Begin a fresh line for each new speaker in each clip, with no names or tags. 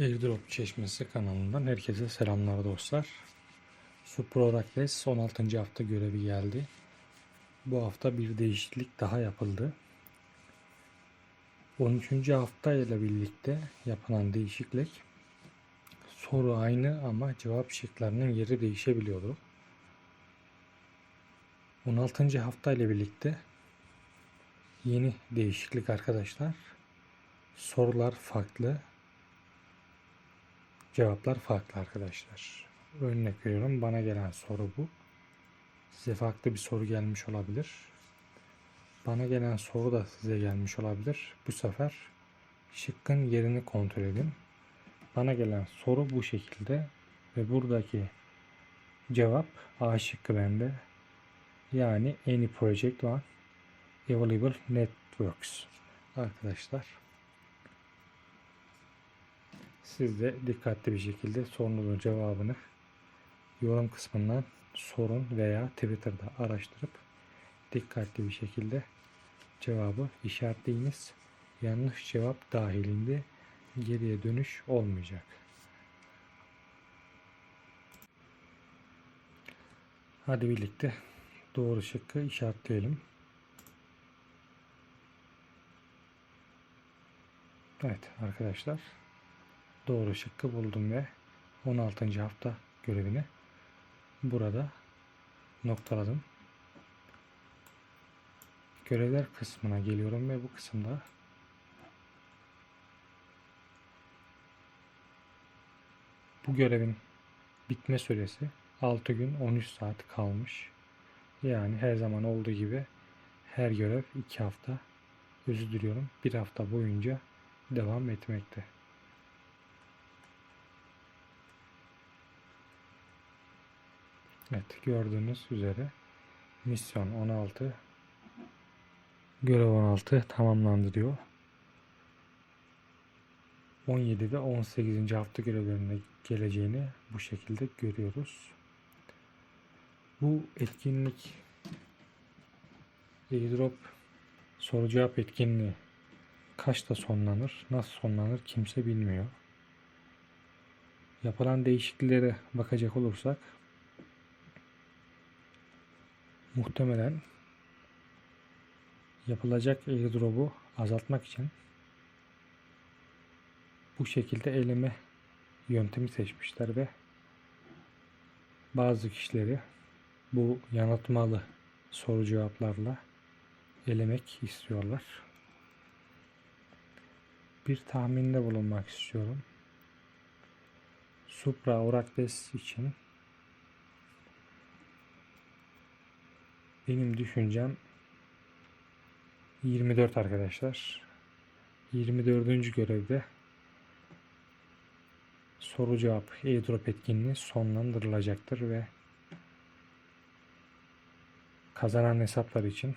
Airdrop Çeşmesi kanalından herkese selamlar dostlar. Supra Orakles 16. hafta görevi geldi. Bu hafta bir değişiklik daha yapıldı. 13. hafta ile birlikte yapılan değişiklik soru aynı ama cevap şıklarının yeri değişebiliyordu. 16. hafta ile birlikte yeni değişiklik arkadaşlar. Sorular farklı, Cevaplar farklı arkadaşlar. Örnek veriyorum bana gelen soru bu. Size farklı bir soru gelmiş olabilir. Bana gelen soru da size gelmiş olabilir. Bu sefer şıkkın yerini kontrol edin. Bana gelen soru bu şekilde ve buradaki cevap A şıkkı bende. Yani any project one available networks arkadaşlar. Siz de dikkatli bir şekilde sorunun cevabını yorum kısmından sorun veya Twitter'da araştırıp dikkatli bir şekilde cevabı işaretleyiniz. Yanlış cevap dahilinde geriye dönüş olmayacak. Hadi birlikte doğru şıkkı işaretleyelim. Evet arkadaşlar doğru şıkkı buldum ve 16. hafta görevini burada noktaladım. Görevler kısmına geliyorum ve bu kısımda bu görevin bitme süresi 6 gün 13 saat kalmış. Yani her zaman olduğu gibi her görev 2 hafta özür diliyorum 1 hafta boyunca devam etmekte. Evet gördüğünüz üzere misyon 16 görev 16 tamamlandı diyor. 17 ve 18. hafta görevlerine geleceğini bu şekilde görüyoruz. Bu etkinlik airdrop soru cevap etkinliği kaçta sonlanır, nasıl sonlanır kimse bilmiyor. Yapılan değişikliklere bakacak olursak muhtemelen yapılacak airdrop'u azaltmak için bu şekilde eleme yöntemi seçmişler ve bazı kişileri bu yanıltmalı soru cevaplarla elemek istiyorlar. Bir tahminde bulunmak istiyorum. Supra Orakles için Benim düşüncem 24 arkadaşlar. 24. görevde soru cevap airdrop etkinliği sonlandırılacaktır ve kazanan hesaplar için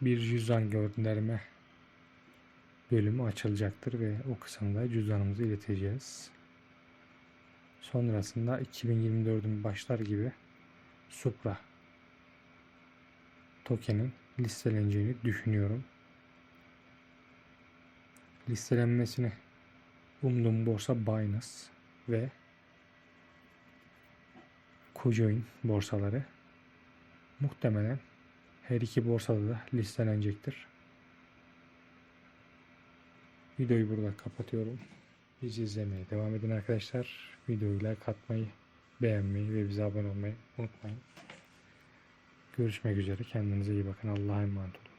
bir cüzdan gönderme bölümü açılacaktır ve o kısımda cüzdanımızı ileteceğiz. Sonrasında 2024'ün başlar gibi Supra tokenin listeleneceğini düşünüyorum. Listelenmesini umduğum borsa Binance ve Cojoin borsaları muhtemelen her iki borsada da listelenecektir. Videoyu burada kapatıyorum. Bizi izlemeye devam edin arkadaşlar. Videoyu like atmayı, beğenmeyi ve bize abone olmayı unutmayın. Görüşmek üzere. Kendinize iyi bakın. Allah'a emanet olun.